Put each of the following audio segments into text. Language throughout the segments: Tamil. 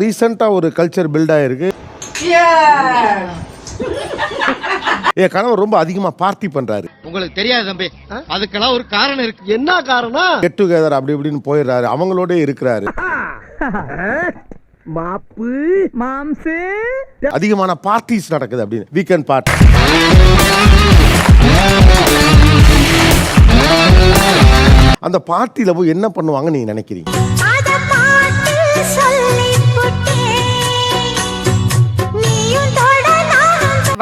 ரீசெண்டாக ஒரு கல்ச்சர் பில்ட் ஆயிருக்கு. என் கணவர் ரொம்ப அதிகமாக பார்ட்டி பண்றாரு. உங்களுக்கு தெரியாது தம்பி. அதுக்கெல்லாம் ஒரு காரணம் இருக்கு. என்ன காரணம்? கெட் டுகெதர் அப்படி இப்படின்னு போயிடுறாரு. அவங்களோட இருக்கிறாரு. மாப்பு மாம்சு. அதிகமான பார்ட்டிஸ் நடக்குது அப்படின்னு. வீக்கெண்ட் பார்ட்டி அந்த பார்ட்டியில போய் என்ன பண்ணுவாங்க நீங்க நினைக்கிறீங்க?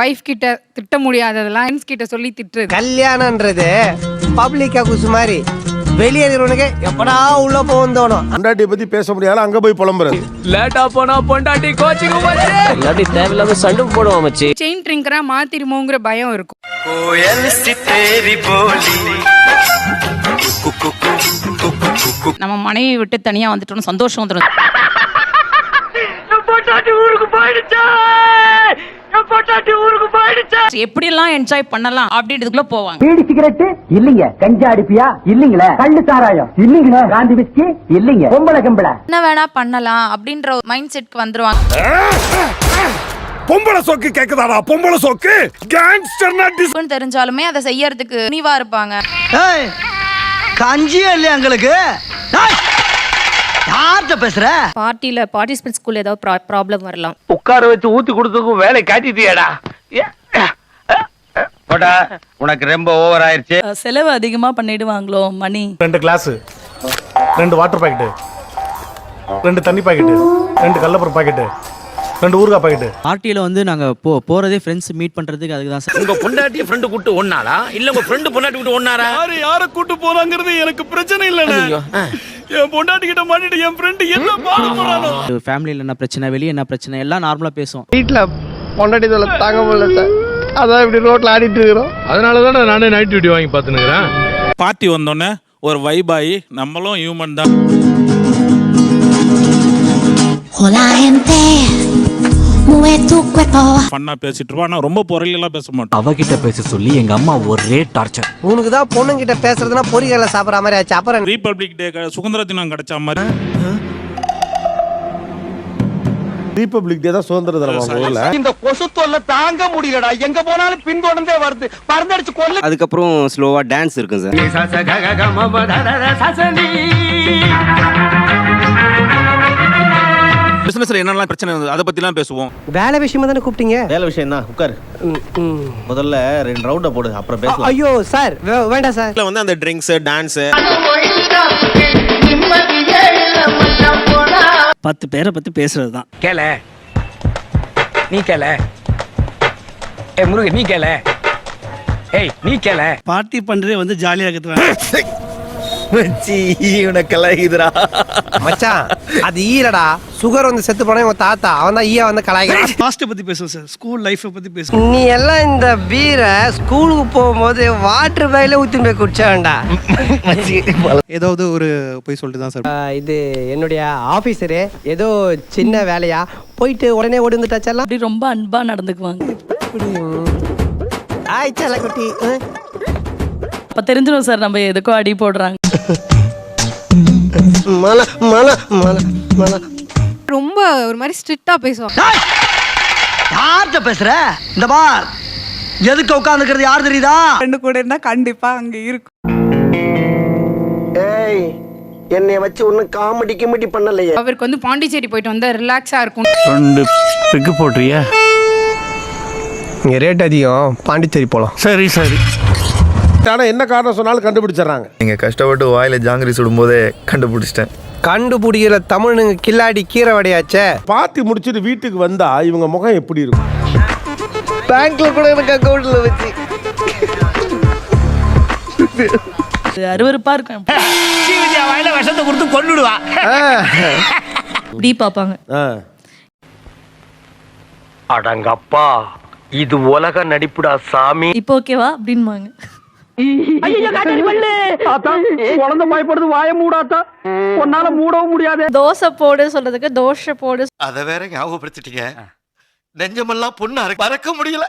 வைஃப் கிட்ட திட்ட முடியாததெல்லாம் ஃப்ரெண்ட்ஸ் கிட்ட சொல்லி திட்டுறது. கல்யாணம்ன்றது பப்ளிக் ஹவுஸ் மாதிரி. வெளியே இருக்கிறவனுக்கு எப்படா உள்ள போகும் தோணும். பொண்டாட்டியை பத்தி பேச முடியாத அங்க போய் புலம்புறது. லேட்டா போனா பொண்டாட்டி கோச்சிங் இல்லாட்டி தேவையில்லாம சண்டை போடுவோம் மச்சி. செயின் ட்ரிங்கரா மாத்திருமோங்கிற பயம் இருக்கும். நம்ம மனைவி விட்டு தனியா வந்துட்டோம்னு சந்தோஷம் வந்துடும். எப்படியெல்லாம் என்ஜாய் பண்ணலாம் அப்படின்றதுக்குள்ள போவாங்க. பீடி சிகரெட் இல்லீங்க. கஞ்சா அடிப்பியா? இல்லீங்களே. கள்ளு சாராயம்? இல்லீங்களே. காந்தி விஸ்கி இல்லீங்க. பொம்பளை கம்பளை? என்ன வேணா பண்ணலாம் அப்படின்ற மைண்ட் செட்க்கு வந்துருவாங்க. பொம்பளை சோக்கு கேக்குதாடா? பொம்பளை சோக்கு? கேங்ஸ்டர்னா இப்பன்னு தெரிஞ்சாலுமே அதை செய்யறதுக்கு துணிவா இருப்பாங்க. கஞ்சியே இல்லையா எங்களுக்கு யார்கிட்ட பேசுற? பார்ட்டியில பார்ட்டிசிபென்ட்ஸ்குள்ள ஏதாவது ப்ராப்ளம் வரலாம். உட்கார வச்சு ஊத்தி கொடுத்ததுக்கும் வேலை காட்டிட்டியாடா. போடா உனக்கு ரொம்ப ஓவர் ஆயிருச்சு. செலவு அதிகமா பண்ணிடுவாங்களோ மணி? ரெண்டு கிளாஸ் ரெண்டு வாட்டர் பாக்கெட்டு ரெண்டு தண்ணி பாக்கெட்டு ரெண்டு கல்லப்பர் பாக்கெட்டு ரெண்டு ஊறுகாய் பாக்கெட்டு பார்ட்டியில வந்து நாங்க போ போறதே ஃப்ரெண்ட்ஸ் மீட் பண்றதுக்கு அதுக்கு தான் சார். உங்க பொண்டாட்டி ஃப்ரெண்டு கூட்டு ஒன்னாரா இல்ல உங்க ஃப்ரெண்டு பொண்டாட்டி கூட்டு ஒன்னாரா யாரு யார கூட்டு போறாங்கிறது எனக்கு பிரச்சனை இல்லைண்ணே. என் பொண்டாட்டி கிட்ட மாட்டிட்டு என் ஃப்ரெண்டு என்ன பாட போறானோ? ஃபேமிலியில் என்ன பிரச்சனை வெளியே என்ன பிரச்சனை? எல்லாம் நார்மலா பேசுவோம். வீட்டுல பொண்டாட்டி தொலை தாங்க முடியல சார் அதான் இப்படி ரோட்ல ஆடிட்டு இருக்கிறோம். அதனால தானே நானே நைட் டியூட்டி வாங்கி பார்த்துனுக்குறேன் பார்ட்டி வந்தோடனே ஒரு வைப் ஆகி நம்மளும் ஹியூமன் தான். ஃபன்னா பேசிட்டு இருப்போம் ஆனால் ரொம்ப பொருளெல்லாம் பேச மாட்டோம் அவகிட்ட பேச சொல்லி எங்க அம்மா ஒரே டார்ச்சர். உனக்கு தான் பொண்ணுங்கிட்ட பேசுறதுன்னா பொறிகளை சாப்பிடுற மாதிரி ஆச்சு. அப்புறம் ரீபப்ளிக் டே சுதந்திர தினம் கிடைச்ச மாதிரி. ரீபப்ளிக் டே தான் சுதந்திர தினம் ஊர்ல இந்த கொசு தொல்லை தாங்க முடியலடா. எங்க போனாலும் பின்தொடர்ந்தே வருது. பறந்தடிச்சு கொல்ல. அதுக்கப்புறம் ஸ்லோவா டான்ஸ் இருக்கும் சார். பிசினஸ்ல என்னெல்லாம் பிரச்சனை இருந்தது அதை பத்திலாம் பேசுவோம். வேலை விஷயமா தானே கூப்பிட்டீங்க? வேலை விஷயம் தான் உட்காரு முதல்ல ரெண்டு ரவுண்ட போடு அப்புறம் பேசலாம். ஐயோ சார் வே- வேண்டாம் சார். வந்து அந்த ட்ரிங்க்ஸ் டான்ஸ் பத்து பேரை பத்தி பேசுறது தான் கேள. நீ கேள. ஏய் முருகன் நீ கேள. ஏய் நீ கேள. பார்ட்டி பண்றதே வந்து ஜாலியா இருக்கிறது மச்சி உனக்கெல்லாம் இதுடா மச்சான் அது ஈரடா. சுகர் வந்து செத்து போனா உங்க தாத்தா. அவன் தான் ஈயா வந்து கலாய்க்கிறான். பாஸ்ட்டை பத்தி பேசுவோம் சார். ஸ்கூல் லைஃப்பை பத்தி பேசுவோம். நீ எல்லாம் இந்த பீரை ஸ்கூலுக்கு போகும்போது வாட்டர் பேக்ல ஊத்தி போய் குடிச்ச வேண்டாம். ஏதாவது ஒரு போய் சொல்லிட்டு தான் சார். இது என்னுடைய ஆபீசரு ஏதோ சின்ன வேலையா? போயிட்டு உடனே ஓடி அப்படி ரொம்ப அன்பா நடந்துக்குவாங்க. ஆயிச்சல குட்டி ம். அப்ப தெரிஞ்சிடும் சார் நம்ம எதுக்கோ அடி போடுறாங்க. மல மல மல மல ரொம்ப ஒரு மாதிரி ஸ்ட்ரிக்டா பேசுவாங்க. யார்கிட்ட பேசுற? இந்த பார். எதுக்கு உட்காந்துக்கிறது யார் தெரியுதா? ஃப்ரெண்டு கூட இருந்தா கண்டிப்பா அங்க இருக்கும். ஏய் என்னைய வச்சு ஒன்னும் காமெடி கிமெடி பண்ணலையே. அவருக்கு வந்து பாண்டிச்சேரி போயிட்டு வந்தா ரிலாக்ஸா இருக்கும். ரெண்டு பிக்கு போட்டுறியா இங்க ரேட் அதிகம். பாண்டிச்சேரி போலாம். சரி சரி. ஆனா என்ன காரணம் சொன்னாலும் கண்டுபிடிச்சிடுறாங்க. நீங்க கஷ்டப்பட்டு வாயில ஜாங்கிரி சுடும்போதே கண்டுபிடிச்சிட்டேன். கண்டுபிடிக்கிற தமிழுங்க கில்லாடி கீரை வடையாச்சே பார்ட்டி முடிச்சிட்டு வீட்டுக்கு வந்தா இவங்க முகம் எப்படி இருக்கும்? பேங்க்ல கூட எனக்கு அக்கௌண்ட்ல வச்சு. அருவருப்பா இருக்கும். வாயில விஷத்தை கொடுத்து கொண்டுடுவா இப்படி பாப்பாங்க ஆ. அடங்கப்பா இது உலக நடிப்புடா சாமி. இப்போ ஓகேவா? அப்படின்பாங்க. குழந்தை பயப்படுது வாய மூடாத்தா. உன்னால மூடவும் முடியாது. தோசை போடு சொல்றதுக்கு தோசை போடு. அத வேற ஞாபகப்படுத்திட்டீங்க. நெஞ்சமெல்லாம் பொண்ணு மறக்க முடியல.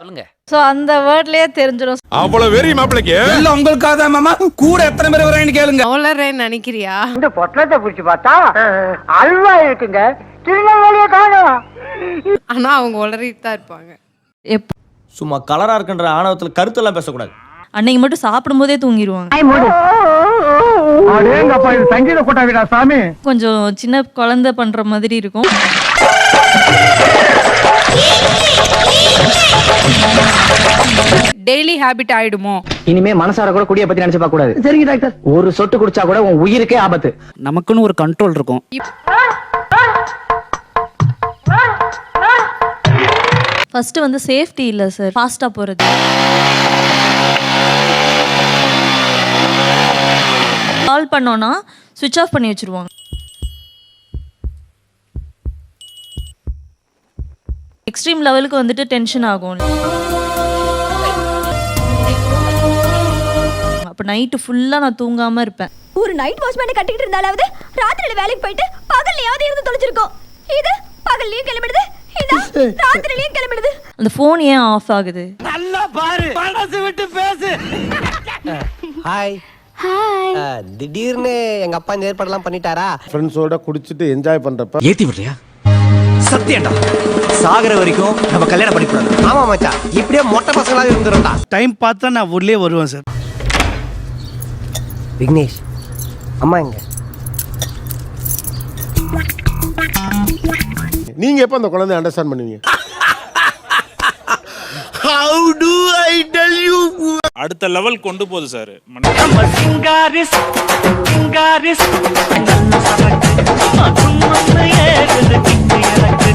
சோ அந்த வேர்ட்லயே தெரிஞ்சிடும் அவ்வளவு வெறி மாப்பிளைக்கு. எல்லாம் உங்களுக்காக தான் மாமா. கூட எத்தனை பேர் வரேன்னு கேளுங்க. வளர்றேன்னு நினைக்கிறியா? இந்த பொட்டலத்தை பிடிச்சு பார்த்தா அல்வா இருக்குங்க. திருநெல்வேலியை காணும். ஆனா அவங்க உளறிட்டு தான் இருப்பாங்க. சும்மா கலரா இருக்குன்ற ஆணவத்துல கருத்தெல்லாம் பேசக்கூடாது. அன்னைக்கு மட்டும் தூங்கிடுவாங்க சங்கீத கொட்டாவிடா சாமி. கொஞ்சம் சின்ன குழந்தை பண்ற மாதிரி இருக்கும். டெய்லி ஹேபிட் ஆயிடுமோ? இனிமே மனசார கூட குடிய பத்தி நினைச்சு பார்க்க கூடாது சரிங்க டாக்டர். ஒரு சொட்டு குடிச்சா கூட உன் உயிருக்கே ஆபத்து. நமக்குன்னு ஒரு கண்ட்ரோல் இருக்கும். ஃபஸ்ட்டு வந்து சேஃப்டி இல்லை சார் ஃபாஸ்ட்டாக போகிறது கால் பண்ணோன்னா சுவிட்ச் ஆஃப் பண்ணி வச்சிருவாங்க. எக்ஸ்ட்ரீம் லெவலுக்கு வந்துட்டு டென்ஷன் ஆகும். அப்போ நைட்டு ஃபுல்லாக நான் தூங்காமல் இருப்பேன். ஒரு நைட் வாட்ச்மேனை கட்டிக்கிட்டு இருந்தாலாவது ராத்திரியில் வேலைக்கு போயிட்டு பகல்லையாவது இருந்து தொலைச்சிருக்கோம் இது பகல்லையும் கிளம்பிடுது ராத்திரிலயும் கிளம்பிடுது. அந்த ஃபோன் ஏன் ஆஃப் ஆகுது? ஹாய் ஹாய் திடீர்னு எங்க அப்பா இந்த ஏற்பாடுலாம் பண்ணிட்டாரா? ஃப்ரெண்ட்ஸோட குடிச்சிட்டு என்ஜாய் பண்றப்ப ஏத்தி விடுறியா? சத்தியம்டா. சாகர வரைக்கும் நம்ம கல்யாணம் பண்ணிக்கூடாது. ஆமா மச்சான். இப்படியே மொட்டை பசங்களா இருந்துரும்டா. டைம் பார்த்தா நான் உள்ளே வருவேன் சார் விக்னேஷ் அம்மா எங்க நீங்க எப்ப அந்த குழந்தைய அண்டர்ஸ்டாண்ட் பண்ணுவீங்க? அடுத்த லெவல் கொண்டு போகுது சார்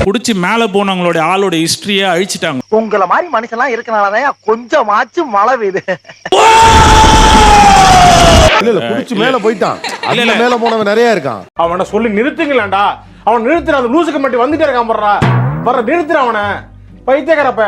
குடிச்சு மேல போனவங்களுடைய ஆளோட ஹிஸ்டரியை அழிச்சிட்டாங்க. உங்களை மாதிரி மனுஷன்லாம் இருக்கனாலதான் கொஞ்சமாச்சும் மழை பெய்யுது. இல்ல இல்ல குடிச்சு மேல போயிட்டான். இல்ல. மேல போனவன் நிறைய இருக்கான். அவனை சொல்லி நிறுத்துங்களேன்டா. அவன் நிறுத்துற அந்த லூசுக்கு மட்டும் வந்துட்டே இருக்கான் போடுறா வர்ற நிறுத்துற அவனை. பைத்தியக்காரப்ப